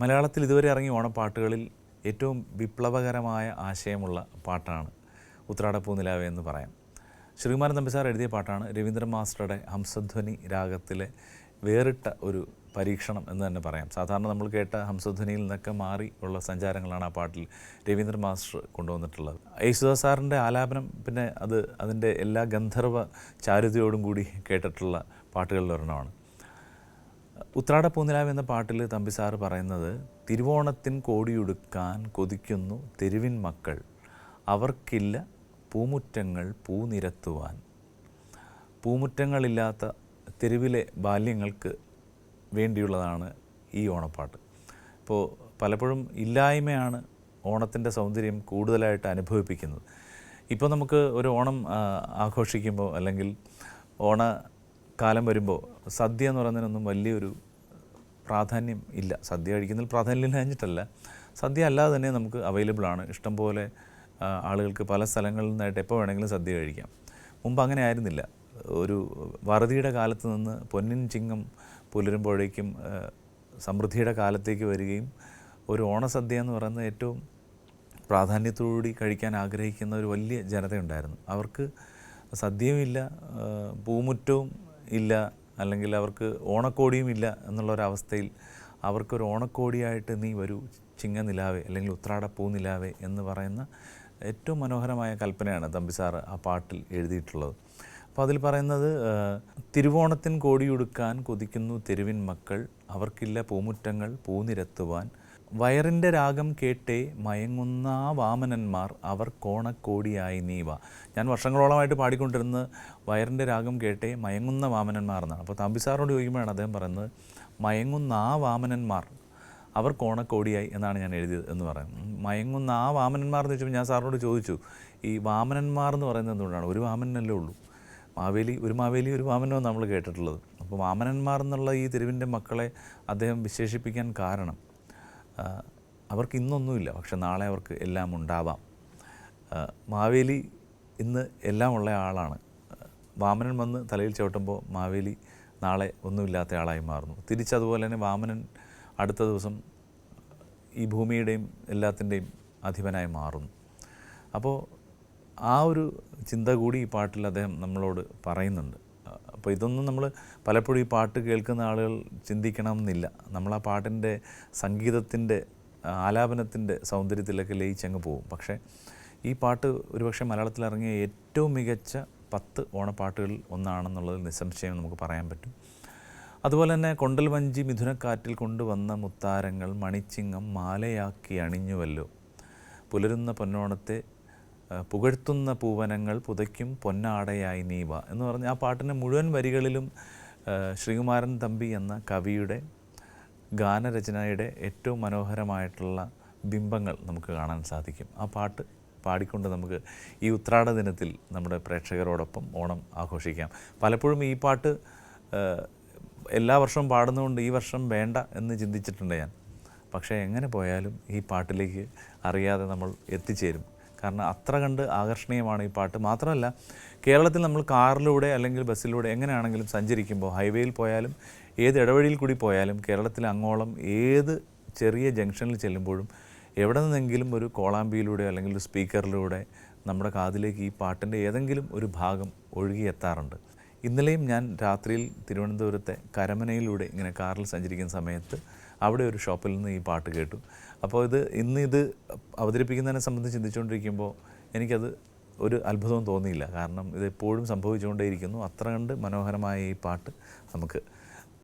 മലയാളത്തിൽ ഇതുവരെ ഇറങ്ങിയ ഓണപ്പാട്ടുകളിൽ ഏറ്റവും വിപ്ലവകരമായ ആശയമുള്ള പാട്ടാണ് ഉത്രാടപ്പൂനിലാവേ എന്ന് പറയാം. ശ്രീകുമാരൻ തമ്പിസാർ എഴുതിയ പാട്ടാണ് രവീന്ദ്ര മാസ്റ്ററുടെ ഹംസധ്വനി രാഗത്തിലെ വേറിട്ട ഒരു പരീക്ഷണം എന്ന് തന്നെ പറയാം. സാധാരണ നമ്മൾ കേട്ട ഹംസധ്വനിയിൽ നിന്നൊക്കെ മാറി ഉള്ള സഞ്ചാരങ്ങളാണ് ആ പാട്ടിൽ രവീന്ദ്ര മാസ്റ്റർ കൊണ്ടുവന്നിട്ടുള്ളത്. യേശുദാസ് സാറിന്റെ ആലാപനം പിന്നെ അത് അതിന്റെ എല്ലാ ഗന്ധർവ ചാരുതയോടും കൂടി കേട്ടിട്ടുള്ള പാട്ടുകളിൽ ഒരെണ്ണമാണ്. ഉത്രാട പൂനിലാവ് എന്ന പാട്ടിൽ തമ്പി സാറ് പറയുന്നത് തിരുവോണത്തിൻ കോടിയുടുക്കാൻ കൊതിക്കുന്നു തെരുവിൻ മക്കൾ. അവർക്കില്ല പൂമുറ്റങ്ങൾ പൂനിരത്തുവാൻ. പൂമുറ്റങ്ങളില്ലാത്ത തെരുവിലെ ബാല്യങ്ങൾക്ക് വേണ്ടിയുള്ളതാണ് ഈ ഓണപ്പാട്ട്. ഇപ്പോൾ പലപ്പോഴും ഇല്ലായ്മയാണ് ഓണത്തിന്റെ സൗന്ദര്യം കൂടുതലായിട്ട് അനുഭവിപ്പിക്കുന്നത്. ഇപ്പോൾ നമുക്ക് ഒരു ഓണം ആഘോഷിക്കുമ്പോൾ അല്ലെങ്കിൽ ഓണ കാലം വരുമ്പോൾ സദ്യ എന്ന് പറയുന്നതിനൊന്നും വലിയൊരു പ്രാധാന്യം ഇല്ല. സദ്യ കഴിക്കുന്നതിൽ പ്രാധാന്യം ഇല്ലാഞ്ഞിട്ടല്ല. സദ്യ അല്ലാതെ തന്നെ നമുക്ക് അവൈലബിൾ ആണ്. ഇഷ്ടംപോലെ ആളുകൾക്ക് പല സ്ഥലങ്ങളിൽ നിന്നായിട്ട് എപ്പോൾ വേണമെങ്കിലും സദ്യ കഴിക്കാം. മുമ്പ് അങ്ങനെ ആയിരുന്നില്ല. ഒരു വറുതിയുടെ കാലത്ത് നിന്ന് പൊന്നിൻ ചിങ്ങം പുലരുമ്പോഴേക്കും സമൃദ്ധിയുടെ കാലത്തേക്ക് വരികയും ഒരു ഓണസദ്യ എന്ന് പറയുന്നത് ഏറ്റവും പ്രാധാന്യത്തോടുകൂടി കഴിക്കാൻ ആഗ്രഹിക്കുന്ന ഒരു വലിയ ജനതയുണ്ടായിരുന്നു. അവർക്ക് സദ്യയുമില്ല പൂമുറ്റവും ഇല്ല അല്ലെങ്കിൽ അവർക്ക് ഓണക്കോടിയും ഇല്ല എന്നുള്ളൊരവസ്ഥയിൽ അവർക്കൊരു ഓണക്കോടിയായിട്ട് നീ വരൂ ചിങ്ങനിലാവേ അല്ലെങ്കിൽ ഉത്രാട പൂനിലാവേ എന്ന് പറയുന്ന ഏറ്റവും മനോഹരമായ കൽപ്പനയാണ് തമ്പിസാർ ആ പാട്ടിൽ എഴുതിയിട്ടുള്ളത്. അപ്പോൾ അതിൽ പറയുന്നത് തിരുവോണത്തിൻ കോടിയുടുക്കാൻ കൊതിക്കുന്നു തെരുവിൻ മക്കൾ അവർക്കില്ല പൂമുറ്റങ്ങൾ പൂനിരത്തുവാൻ വയറിന്റെ രാഗം കേട്ടേ മയങ്ങുന്ന ആ വാമനന്മാർ അവർ കോണക്കോടിയായി നീവ. ഞാൻ വർഷങ്ങളോളമായിട്ട് പാടിക്കൊണ്ടിരുന്ന വയറിന്റെ രാഗം കേട്ടേ മയങ്ങുന്ന വാമനന്മാർ എന്നാണ്. അപ്പോൾ തമ്പിസാറിനോട് ചോദിക്കുമ്പോഴാണ് അദ്ദേഹം പറയുന്നത് മയങ്ങുന്ന ആ വാമനന്മാർ അവർ കോണക്കോടിയായി എന്നാണ് ഞാൻ എഴുതിയത് എന്ന് പറയുന്നത്. മയങ്ങുന്ന ആ വാമനന്മാർ എന്ന് ചോദിച്ചപ്പോൾ ഞാൻ സാറിനോട് ചോദിച്ചു ഈ വാമനന്മാർ എന്ന് പറയുന്നത് എന്തുകൊണ്ടാണ്? ഒരു വാമനല്ലേ ഉള്ളൂ? മാവേലി ഒരു മാവേലി ഒരു വാമനോ നമ്മൾ കേട്ടിട്ടുള്ളത്. അപ്പോൾ വാമനന്മാർ എന്നുള്ള ഈ തെരുവിന്റെ മക്കളെ അദ്ദേഹം വിശേഷിപ്പിക്കാൻ കാരണം അവർക്ക് ഇന്നൊന്നുമില്ല. പക്ഷെ നാളെ അവർക്ക് എല്ലാം ഉണ്ടാവാം. മാവേലി ഇന്ന് എല്ലാം ഉള്ള ആളാണ്. വാമനൻ വന്ന് തലയിൽ ചവിട്ടുമ്പോൾ മാവേലി നാളെ ഒന്നുമില്ലാത്ത ആളായി മാറുന്നു. തിരിച്ചതുപോലെ തന്നെ വാമനൻ അടുത്ത ദിവസം ഈ ഭൂമിയുടെയും എല്ലാത്തിന്റെയും അധിപനായി മാറുന്നു. അപ്പോൾ ആ ഒരു ചിന്ത കൂടി ഈ പാട്ടിൽ അദ്ദേഹം നമ്മളോട് പറയുന്നുണ്ട്. അപ്പോൾ ഇതൊന്നും നമ്മൾ പലപ്പോഴും ഈ പാട്ട് കേൾക്കുന്ന ആളുകൾ ചിന്തിക്കണം എന്നില്ല നമ്മൾ ആ പാട്ടിന്റെ സംഗീതത്തിന്റെ ആലാപനത്തിന്റെ സൗന്ദര്യത്തിലൊക്കെ ലയിച്ചങ്ങ് പോകും. പക്ഷേ ഈ പാട്ട് ഒരുപക്ഷെ മലയാളത്തിൽ ഇറങ്ങിയ ഏറ്റവും മികച്ച പത്ത് ഓണപ്പാട്ടുകളിൽ ഒന്നാണെന്നുള്ളത് നിസ്സംശയം നമുക്ക് പറയാൻ പറ്റും. അതുപോലെ തന്നെ കൊണ്ടൽ വഞ്ചി മിഥുനക്കാറ്റിൽ കൊണ്ടുവന്ന മുത്താരങ്ങൾ മണിച്ചിങ്ങം മാലയാക്കി അണിഞ്ഞുവല്ലോ. പുലരുന്ന പൊന്നോണത്തെ പുകഴ്ത്തുന്ന പൂവനങ്ങൾ പുതയ്ക്കും പൊന്നാടയായി നീവ എന്ന് പറഞ്ഞ ആ പാട്ടിന്റെ മുഴുവൻ വരികളിലും ശ്രീകുമാരൻ തമ്പി എന്ന കവിയുടെ ഗാനരചനയുടെ ഏറ്റവും മനോഹരമായിട്ടുള്ള ബിംബങ്ങൾ നമുക്ക് കാണാൻ സാധിക്കും. ആ പാട്ട് പാടിക്കൊണ്ട് നമുക്ക് ഈ ഉത്രാട ദിനത്തിൽ നമ്മുടെ പ്രേക്ഷകരോടൊപ്പം ഓണം ആഘോഷിക്കാം. പലപ്പോഴും ഈ പാട്ട് എല്ലാ വർഷവും പാടുന്നതുകൊണ്ട് ഈ വർഷം വേണ്ട എന്ന് ചിന്തിച്ചിട്ടുണ്ട് ഞാൻ. പക്ഷേ എങ്ങനെ പോയാലും ഈ പാട്ടിലേക്ക് അറിയാതെ നമ്മൾ എത്തിച്ചേരും. കാരണം അത്ര കണ്ട് ആകർഷണീയമാണ് ഈ പാട്ട്. മാത്രമല്ല കേരളത്തിൽ നമ്മൾ കാറിലൂടെ അല്ലെങ്കിൽ ബസ്സിലൂടെ എങ്ങനെയാണെങ്കിലും സഞ്ചരിക്കുമ്പോൾ ഹൈവേയിൽ പോയാലും ഏത് ഇടവഴിയിൽ കൂടി പോയാലും കേരളത്തിൽ അങ്ങോളം ഏത് ചെറിയ ജംഗ്ഷനിൽ ചെല്ലുമ്പോഴും എവിടെ നിന്നെങ്കിലും ഒരു കോളാമ്പിയിലൂടെ അല്ലെങ്കിൽ ഒരു സ്പീക്കറിലൂടെ നമ്മുടെ കാതിലേക്ക് ഈ പാട്ടിന്റെ ഏതെങ്കിലും ഒരു ഭാഗം ഒഴുകിയെത്താറുണ്ട്. ഇന്നലെയും ഞാൻ രാത്രിയിൽ തിരുവനന്തപുരത്തെ കരമനയിലൂടെ ഇങ്ങനെ കാറിൽ സഞ്ചരിക്കുന്ന സമയത്ത് അവിടെ ഒരു ഷോപ്പിൽ നിന്ന് ഈ പാട്ട് കേട്ടു. അപ്പോൾ ഇത് ഇന്ന് ഇത് അവതരിപ്പിക്കുന്നതിനെ സംബന്ധിച്ച് ചിന്തിച്ചുകൊണ്ടിരിക്കുമ്പോൾ എനിക്കത് ഒരു അത്ഭുതവും തോന്നിയില്ല. കാരണം ഇത് എപ്പോഴും സംഭവിച്ചുകൊണ്ടേയിരിക്കുന്നു. അത്ര കണ്ട് മനോഹരമായ ഈ പാട്ട് നമുക്ക്